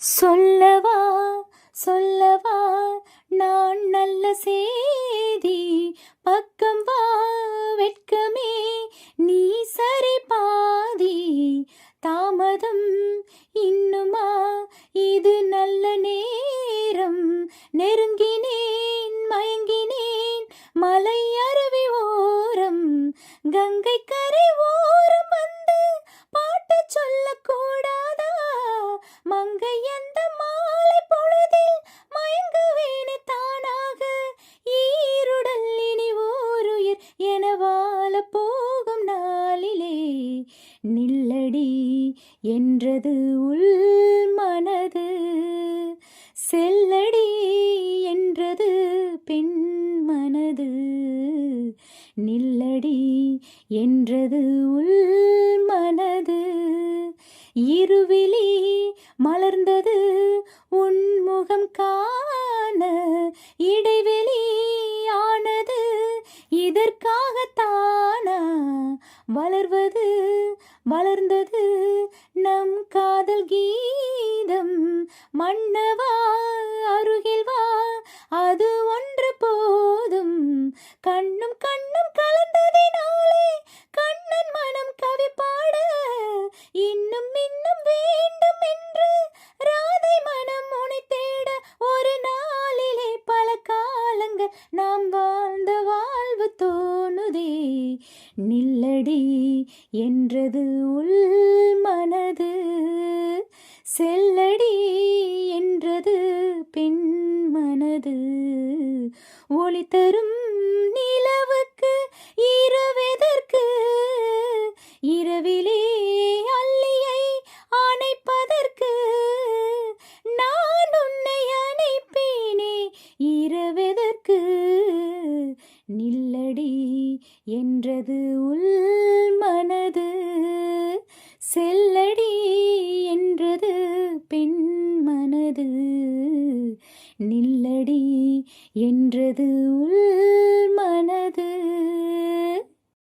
சொல்லவா சொல்லவா நான் நல்ல செய்தி பக்கம் வா வெட்கமே நீ சரி பாதி. தாமதம் இன்னுமா இது நல்ல நேரம். நெருங்கினேன் மயங்கினேன் மலை அருவி ஓரம். கங்கைக்கு நில்லடி என்றது உள் மனது செல்லடி என்றது பெண் மனது நில்லடி என்றது உள் மனது இருவிழி மலர்ந்தது உன்முகம் காண. இடைவெளி ஆனது இதற்காகத்தானா? வளர்வது வளர்ந்தது நம் காதல் கீதம். மன்னவா அருகில் வா அது ஒன்று போதும். கண்ணும் கண்ணும் நில்லடி என்றது உள் மனது. செல்லடி என்றது பெண் மனது. ஒளி தரும் நிலவுக்கு இரவெதற்கு. இரவிலே அள்ளியை அணைப்பதற்கு. நான் உன்னை அணைப்பேனே இரவெதற்கு. நில்லடி என்றது உள் மனது. செல்லடி என்றது பெண் மனது. நில்லடி என்றது உள் மனது.